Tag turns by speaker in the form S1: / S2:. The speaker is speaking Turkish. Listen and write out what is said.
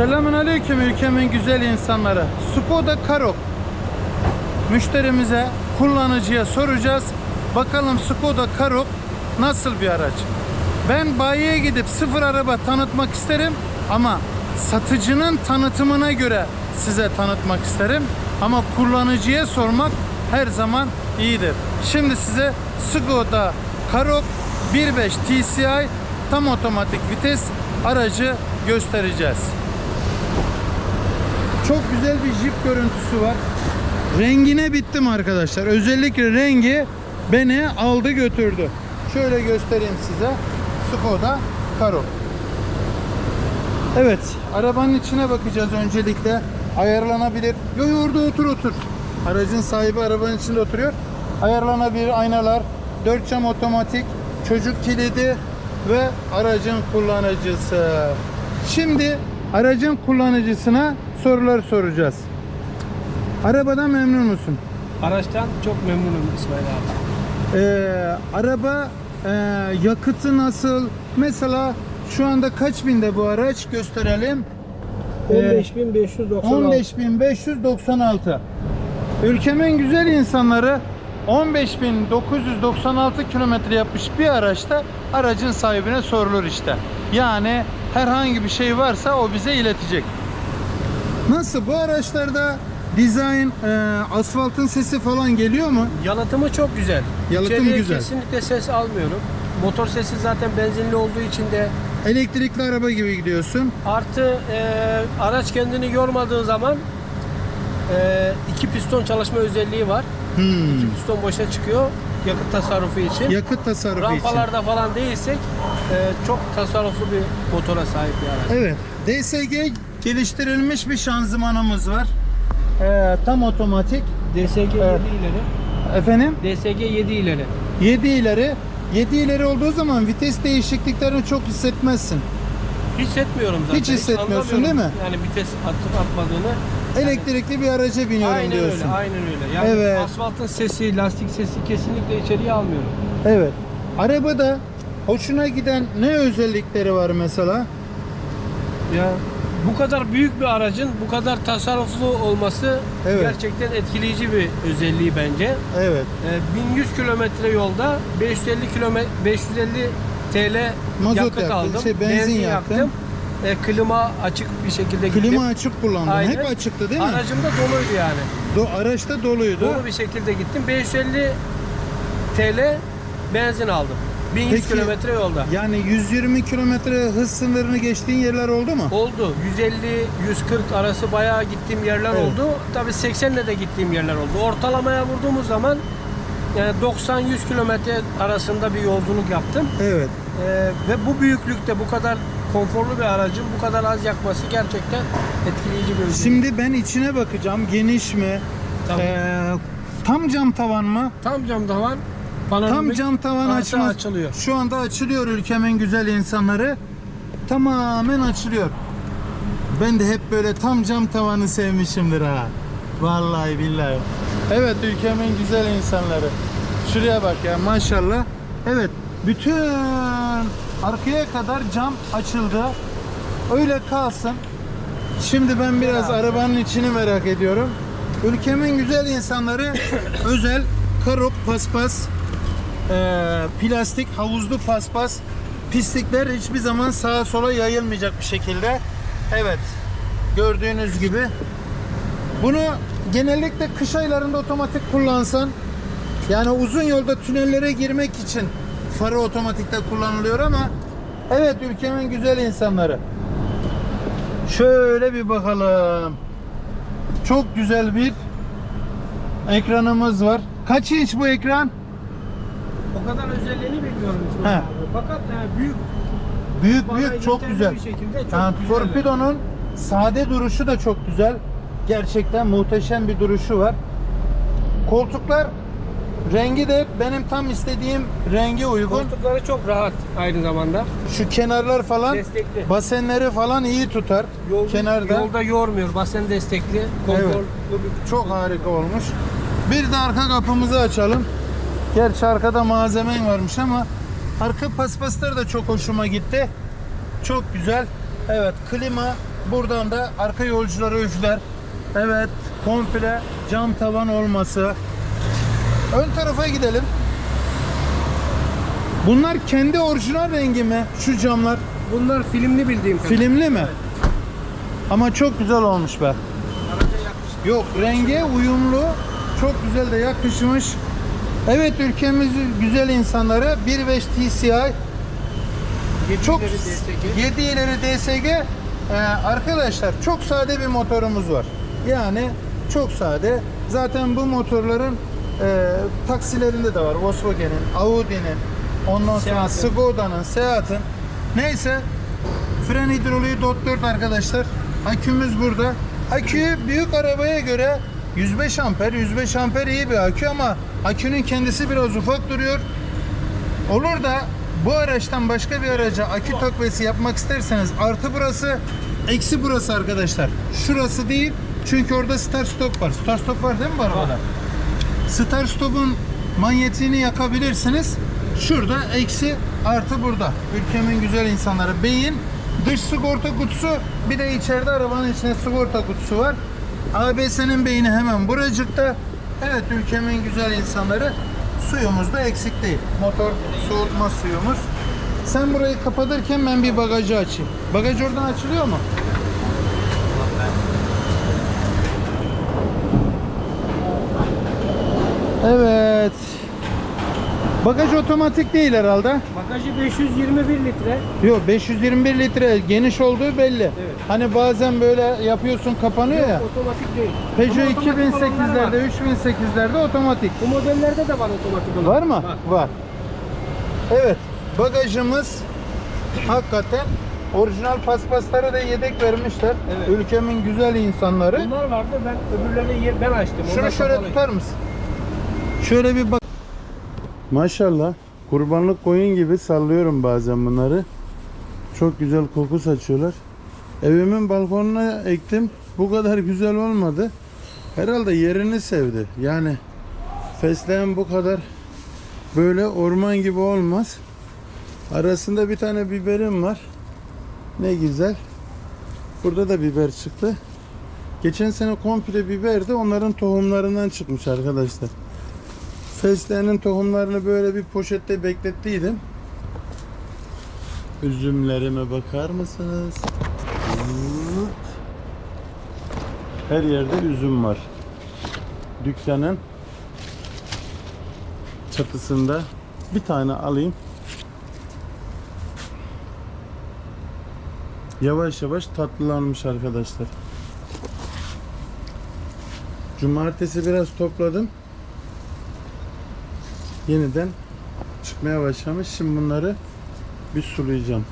S1: Selamun Aleyküm ülkemin güzel insanları. Skoda Karoq. Müşterimize, kullanıcıya soracağız. Bakalım Skoda Karoq nasıl bir araç? Ben bayiye gidip sıfır araba tanıtmak isterim ama satıcının tanıtımına göre size tanıtmak isterim. Ama kullanıcıya sormak her zaman iyidir. Şimdi size Skoda Karoq 1.5 TCI tam otomatik vites aracı göstereceğiz. Çok güzel bir jip görüntüsü var. Rengine bittim arkadaşlar. Özellikle rengi beni aldı götürdü. Şöyle göstereyim size. Skoda Karoq. Evet, arabanın içine bakacağız öncelikle. Ayarlanabilir. Yo, orada otur otur. Aracın sahibi arabanın içinde oturuyor. Ayarlanabilir aynalar, dört cam otomatik, çocuk kilidi ve aracın kullanıcısı. Şimdi aracın kullanıcısına sorular soracağız. Arabadan memnun musun?
S2: Araçtan çok memnunum İsmail abi.
S1: Ee, araba e, yakıtı nasıl? Mesela şu anda kaç binde bu araç gösterelim. Ee,
S2: 15.596.
S1: 15.596. Ülkemin güzel insanları 15.996 kilometre yapmış bir araçta aracın sahibine sorulur işte. Yani herhangi bir şey varsa o bize iletecek. Nasıl bu araçlarda dizayn, e, asfaltın sesi falan geliyor mu?
S2: Yalıtımı çok güzel.
S1: Yalıtım
S2: İçeriye
S1: güzel.
S2: kesinlikle ses almıyorum. Motor sesi zaten benzinli olduğu için de
S1: Elektrikli araba gibi gidiyorsun.
S2: artı e, araç kendini yormadığı zaman e, iki piston çalışma özelliği var.
S1: Hmm.
S2: İki piston boşa çıkıyor yakıt tasarrufu için.
S1: Yakıt tasarrufu için.
S2: Rampalarda falan değilsek e, çok tasarruflu bir motora sahip bir araç.
S1: Evet. DSG geliştirilmiş bir şanzımanımız var. Ee, tam otomatik.
S2: DSG 7
S1: Evet.
S2: ileri.
S1: Efendim?
S2: DSG 7 ileri.
S1: 7 ileri. 7 ileri olduğu zaman vites değişikliklerini çok hissetmezsin.
S2: Hissetmiyorum zaten.
S1: Hiç hissetmiyorsun değil mi?
S2: Yani vites atıp atmadığını.
S1: Elektrikli bir araca biniyorum
S2: aynen
S1: diyorsun.
S2: öyle, aynen öyle. Yani
S1: Evet.
S2: asfaltın sesi, lastik sesi kesinlikle içeriye almıyorum.
S1: Evet. Arabada hoşuna giden ne özellikleri var mesela?
S2: Ya bu kadar büyük bir aracın bu kadar tasarruflu olması
S1: Evet.
S2: gerçekten etkileyici bir özelliği bence.
S1: Evet.
S2: Ee, 1100 kilometre yolda 550 kilometre 550 TL
S1: Mazot
S2: yakıt
S1: yaktın,
S2: aldım.
S1: şey, benzin yaktın.
S2: Ee, klima açık bir şekilde gittim.
S1: Klima açık kullandın.
S2: Aynen.
S1: Hep açıktı değil mi?
S2: Aracım da doluydu yani.
S1: Do- araçta doluydu.
S2: Dolu bir şekilde gittim. 550 TL benzin aldım. 1100
S1: Peki,
S2: kilometre yolda.
S1: Yani 120 kilometre hız sınırını geçtiğin yerler oldu mu?
S2: Oldu. 150-140 arası bayağı gittiğim yerler
S1: Evet.
S2: oldu. Tabii 80'le de gittiğim yerler oldu. Ortalamaya vurduğumuz zaman yani 90-100 kilometre arasında bir yolculuk yaptım.
S1: Evet.
S2: Ee, ve bu büyüklükte bu kadar konforlu bir aracın bu kadar az yakması gerçekten etkileyici bir özellik.
S1: Şimdi ben içine bakacağım. Geniş mi?
S2: Tabii.
S1: Ee, tam cam tavan mı?
S2: tam cam tavan
S1: Tam cam tavan açmaz.
S2: açılıyor.
S1: Şu anda açılıyor ülkemin güzel insanları. Tamamen açılıyor. Ben de hep böyle tam cam tavanı sevmişimdir ha. Vallahi billahi. Evet ülkemin güzel insanları. Şuraya bak ya maşallah. Evet bütün arkaya kadar cam açıldı. Öyle kalsın. Şimdi ben biraz arabanın içini merak ediyorum. Ülkemin güzel insanları özel karop paspas ee, plastik havuzlu paspas pislikler hiçbir zaman sağa sola yayılmayacak bir şekilde. Evet. Gördüğünüz gibi. Bunu genellikle kış aylarında otomatik kullansan yani uzun yolda tünellere girmek için farı otomatikte kullanılıyor ama evet ülkemin güzel insanları. Şöyle bir bakalım. Çok güzel bir ekranımız var. Kaç inç bu ekran?
S2: O kadar özelliğini bilmiyorum.
S1: He.
S2: Fakat yani büyük
S1: Büyük
S2: bana
S1: büyük çok güzel.
S2: bir şekilde çok güzel.
S1: torpidonun sade duruşu da çok güzel. Gerçekten muhteşem bir duruşu var. Koltuklar rengi de benim tam istediğim renge uygun.
S2: Koltukları çok rahat aynı zamanda.
S1: Şu kenarlar falan
S2: Destekli.
S1: basenleri falan iyi tutar.
S2: Yolda,
S1: Kenarda
S2: yolda yormuyor. Basen destekli. Konforlu bir
S1: çok harika olmuş. Bir de arka kapımızı açalım. Gerçi arkada malzemen varmış ama arka paspasları da çok hoşuma gitti. Çok güzel. Evet klima Buradan da arka yolculara üfler. Evet, komple cam tavan olması. Ön tarafa gidelim. Bunlar kendi orijinal rengi mi? Şu camlar
S2: Bunlar filmli bildiğim kadarıyla.
S1: filmli mi? Ama çok güzel olmuş be. Yok renge uyumlu. Çok güzel de yakışmış. Evet ülkemizin güzel insanları 1.5 TCI çok
S2: Yedileri DSG.
S1: 7 ileri DSG Ee, arkadaşlar çok sade bir motorumuz var. Yani çok sade. Zaten bu motorların e, taksilerinde de var. Volkswagen'in, Audi'nin, ondan sonra. Skoda'nın, Seat'ın. Neyse fren hidroliği dot 4 arkadaşlar. Akümüz burada. Akü büyük arabaya göre 105 amper. 105 amper iyi bir akü ama akünün kendisi biraz ufak duruyor. Olur da bu araçtan başka bir araca akü takviyesi yapmak isterseniz artı burası, eksi burası arkadaşlar. Şurası değil. Çünkü orada start stop var. Start stop var değil mi bu arabada? Start stop'un manyetiğini yakabilirsiniz. Şurada eksi artı burada. Ülkemin güzel insanları. Beyin, dış sigorta kutusu, bir de içeride arabanın içinde sigorta kutusu var. ABS'nin beyni hemen buracıkta. Evet ülkemin güzel insanları. Suyumuz da eksik değil. Motor soğutma suyumuz. Sen burayı kapatırken ben bir bagajı açayım. Bagaj oradan açılıyor mu? Evet. Bagaj otomatik değil herhalde.
S2: Bagajı 521 litre.
S1: Yok 521 litre geniş olduğu belli.
S2: Evet.
S1: Hani bazen böyle yapıyorsun kapanıyor ya.
S2: Otomatik değil.
S1: Peugeot
S2: Ama otomatik olanları var.
S1: 2008'lerde, 3008'lerde otomatik.
S2: Bu modellerde de var otomatik olan.
S1: Var mı? Var. Evet. Bagajımız hakikaten orijinal paspaslara da yedek vermişler.
S2: Evet.
S1: Ülkemin güzel insanları.
S2: Bunlar vardı ben öbürlerini ye- ben açtım.
S1: Şunu şöyle
S2: kapalı.
S1: tutar mısın? Şöyle bir bak. Maşallah. Kurbanlık koyun gibi sallıyorum bazen bunları. Çok güzel koku saçıyorlar. Evimin balkonuna ektim. Bu kadar güzel olmadı. Herhalde yerini sevdi. Yani fesleğen bu kadar böyle orman gibi olmaz. Arasında bir tane biberim var. Ne güzel. Burada da biber çıktı. Geçen sene komple biberdi. Onların tohumlarından çıkmış arkadaşlar. Fesleğenin tohumlarını böyle bir poşette beklettiydim. Üzümlerime bakar mısınız? Her yerde üzüm var. Dükkanın çatısında bir tane alayım. Yavaş yavaş tatlılanmış arkadaşlar. Cumartesi biraz topladım. Yeniden çıkmaya başlamış. Şimdi bunları bir sulayacağım.